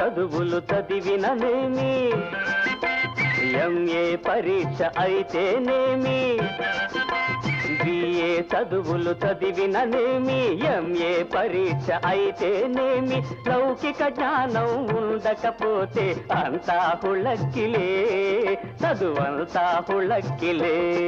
చదువులు చదివిననేమి? ఎంఏ పరీక్ష అయితేనేమి? బిఏ చదువులు చదివిననేమి? ఎంఏ పరీక్ష అయితేనేమి? లౌకిక జ్ఞానం ఉండకపోతే అంతా హుళక్కిలే. చదువంతా హుళక్కిలే.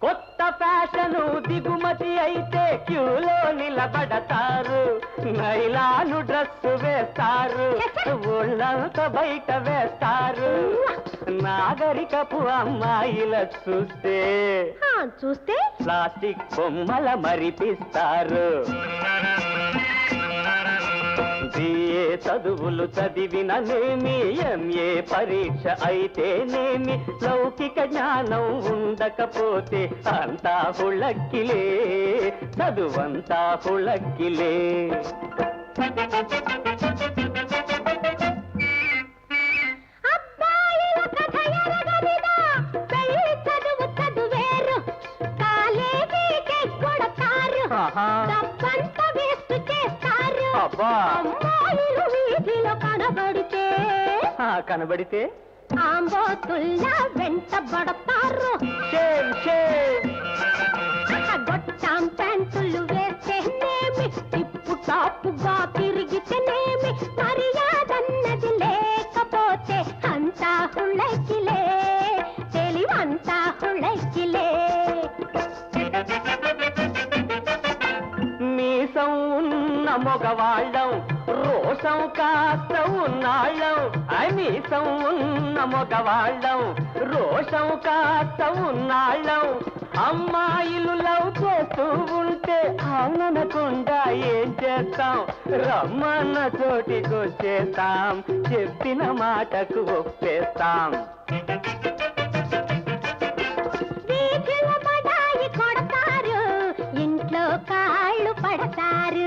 కొత్త ఫ్యాషను దిగుమతి అయితే క్యూలో నిలబడతారు. నైలాను డ్రెస్ వేస్తారు. ఒళ్ళంతా బయట వేస్తారు. నాగరికపు అమ్మాయిల చూస్తే చూస్తే? ప్లాస్టిక్ బొమ్మల మరిపిస్తారు. ఎంబీఏ చదువులు చదివిన నేమి ఎంఏ పరీక్ష అయితేనేమి? లౌకిక జ్ఞానం ఉండకపోతే అంతా హుళక్కిలే చదువంతా హుళక్కిలే. తప్పంతా అబ్బా. అమ్మాయిలు వీధిలో కనబడితే ఆ, కనబడితే? ఆంబోతుల్లా వెంటబడతారు షేమ్ షేమ్ మొగవాళ్ళం రోషం కాస్త ఉన్నాళ్ళం. అనీసం ఉన్న మొగవాళ్ళం రోషం కాస్త ఉన్నాళ్ళం. అమ్మాయిలు లవ్ చేస్తూ ఉంటే అవుననకుండా ఏం చేస్తాం? రమ్మన్న చోటికొచ్చేస్తాం చెప్పిన మాటకు ఒప్పేస్తాం. ఇంట్లో కాళ్ళు పడతారు.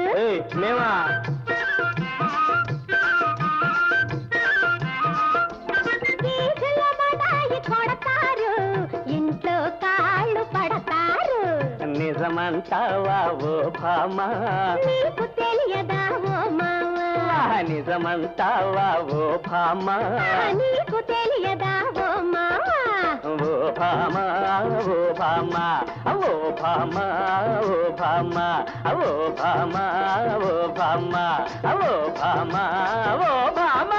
కొడతారు ఇంట్లో కాళ్ళు పడతారు. నిజమంటావా ఓ భామా నీకు తెలియదా ఓ మావా నిజమంటావా ఓ భామా నీకు తెలియదా ఓ ఓ భామ ఓ భామ ఓ భామ ఓ భామ ఓ భామ ఓ భామ ఓ భామ ఓ భామ